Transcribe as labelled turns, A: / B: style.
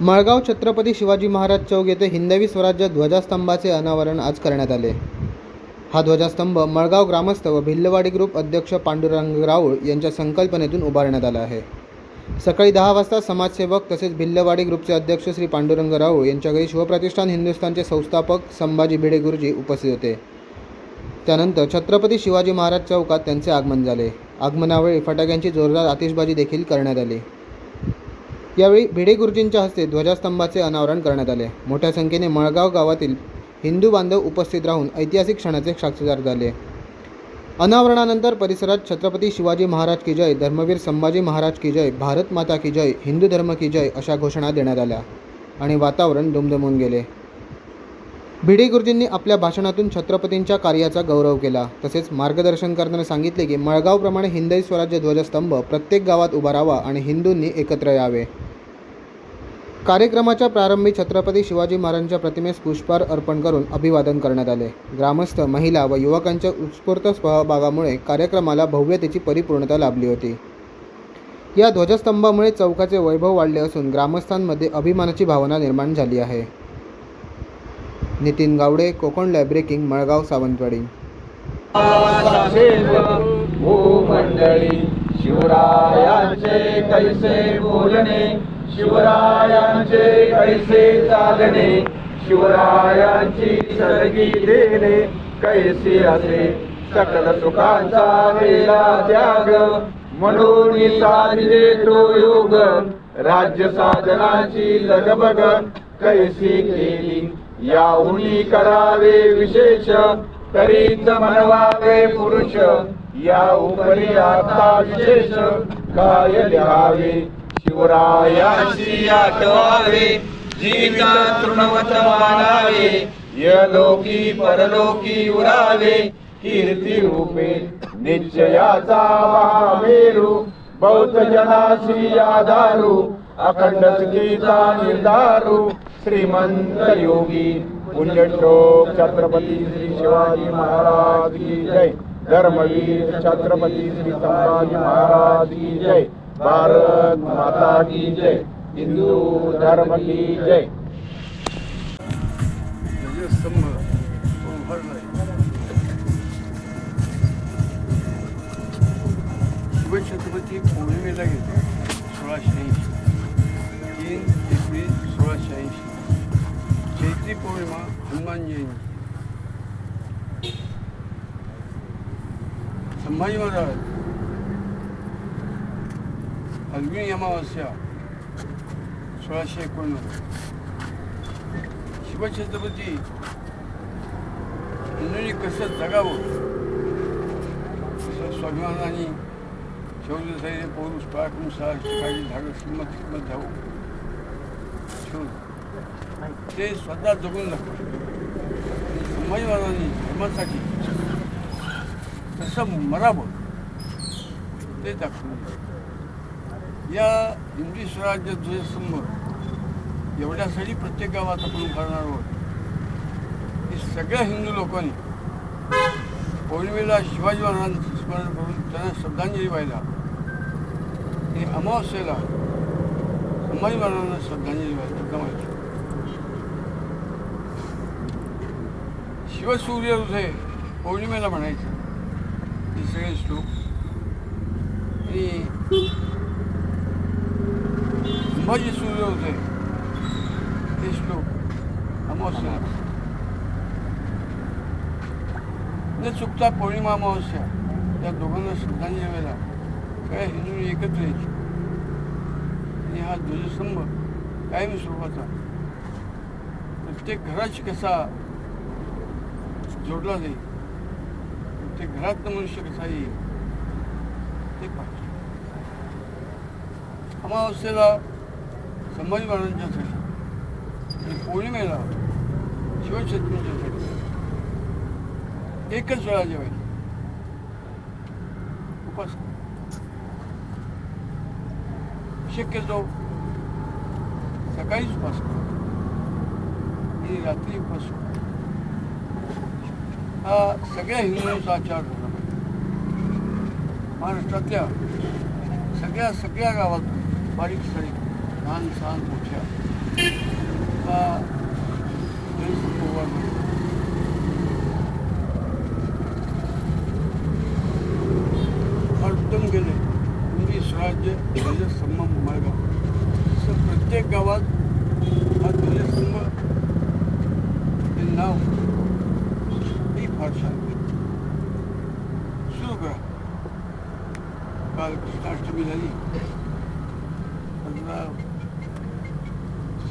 A: मळगाव छत्रपती शिवाजी महाराज चौक येथे हिंदवी स्वराज्य ध्वजास्तंभाचे अनावरण आज करण्यात आले. हा ध्वजास्तंभ मळगाव ग्रामस्थ व भिल्लवाडी ग्रुप अध्यक्ष पांडुरंग राऊळ यांच्या संकल्पनेतून उभारण्यात आला आहे. सकाळी दहा वाजता समाजसेवक तसेच भिल्लवाडी ग्रुपचे अध्यक्ष श्री पांडुरंग राऊळ यांच्या घरी शिवप्रतिष्ठान हिंदुस्थानचे संस्थापक संभाजी भिडे गुरुजी उपस्थित होते. त्यानंतर छत्रपती शिवाजी महाराज चौकात त्यांचे आगमन झाले. आगमनावेळी फटाक्यांची जोरदार आतिषबाजी देखील करण्यात आली. यावेळी भिडे गुरुजींच्या हस्ते ध्वजास्तंभाचे अनावरण करण्यात आले. मोठ्या संख्येने मळगाव गावातील हिंदू बांधव उपस्थित राहून ऐतिहासिक क्षणाचे साक्षीदार झाले. अनावरणानंतर परिसरात छत्रपती शिवाजी महाराज की जय धर्मवीर संभाजी महाराज की जय भारत माता की जय हिंदू धर्म की जय अशा घोषणा देण्यात आल्या आणि वातावरण दुमदमून गेले. भिडे गुरुजींनी आपल्या भाषणातून छत्रपतींच्या कार्याचा गौरव केला. तसेच मार्गदर्शन करताना सांगितले की मळगावप्रमाणे हिंदवी स्वराज्य ध्वजस्तंभ प्रत्येक गावात उभा राहावा आणि हिंदूंनी एकत्र यावे. कार्यक्रमाच्या प्रारंभी छत्रपती शिवाजी महाराजांच्या प्रतिमेस पुष्पहार अर्पण करून अभिवादन करण्यात आले. ग्रामस्थ महिला व युवकांच्या उत्स्फूर्त सहभागामुळे कार्यक्रमाला भव्यतेची परिपूर्णता लाभली होती. या ध्वजस्तंभामुळे चौकाचे वैभव वाढले असून ग्रामस्थांमध्ये अभिमानाची भावना निर्माण झाली आहे. नितीन गावडे कोकण लायब्रेकिंग मळगाव सावंतवाडी.
B: शिवरायांचे कैसे बोलणे? शिवरायांचे कैसे चालणे शिवरायांची सरगी देणे कैसे असे सकल सुखांचा वेला त्याग म्हणून साधले तो योग राज्य साधनाची लगबग कैसी केली याहुनी करावे विशेष तरीच म्हणवावे पुरुष या उपरी आता विशेष काय लिहावे शिवरायांशी आठवावे जीवित तृणवत मानावे यलोकी परलोकी उरावे कीर्ती रूपे निश्चयाचा महामेरू बौद्ध जनाशी आधारू अखंड गीता निर्धारू श्रीमंत योगी पुण्यश्लोक छत्रपती श्री शिवाजी महाराज की जय धर्मवीर छत्रपती श्री संभाजी महाराज की जय। भारत माता की जय हिंदू धर्म की जय।
C: छत्रपती पौर्णिमेला घेतो सोळाशे ऐंशी तीन एप्रिल सोळाशे ऐंशी चैत्री पौर्णिमा हनुमान जयंती। संभाजी महाराज फाल्गुनी अमावस्या सोळाशे एकोणनव्वद. शिवछत्रपती हिंदूंनी कसं जगावं. कसं स्वाभिमानाने शौर्य धैर्य पौरुष पराक्रम साहस काळजी धाडस किंमत हिंमत धावू ते स्वतः जगून दाखवले आणि संभाजी धर्मासाठी कसं मरावं ते दाखवून या हिंदी स्वराज्य ध्वजस्तंभ एवढ्यासाठी प्रत्येक गावात आपण उभारणार आहोत. की सगळ्या हिंदू लोकांनी पौर्णिमेला शिवाजी महाराजांचं स्मरण करून त्यांना श्रद्धांजली व्हायला आणि अमावस्येला संभाजी महाराजांना श्रद्धांजली व्हायला गमायची शिवसूर्य हृदय पौर्णिमेला म्हणायचं. हे सगळे श्लोक आणि संभाजी सूर्य होते ते श्लोक अमावस्या न चुकता पौर्णिमा अमावस्या या दोघांना श्रद्धांजली वेळेला सगळ्या हिंदूंनी एकत्र यायची आणि हा ध्वजस्तंभ कायम स्वरूपाचा प्रत्येक घराची कसा जोडला जाईल प्रत्येक घरातनं मनुष्य कसा येईल ते पाहिजे अमावस्येला संभाजी महाराजांच्यासाठी आणि पौर्णिमेला शिवछत्रपतींच्यासाठी एकच वेळा जेवायची उपास. शक्यतो सकाळीच उपास आणि रात्री उपास हा सगळ्या हिंदूंचा आचार झाला महाराष्ट्रातल्या सगळ्या सगळ्या गावात बारीक सारीक लहान सहान मोठ्या. हा जनसंपर्क उभारला. फार हिंदी स्वराज्य ध्वजस्तंभ मळगाव असं प्रत्येक गावात हा ध्वजस्तंभ हे नाव ही फारशा सुरू करा. काल कृष्णाष्टमी झाली. पंधरा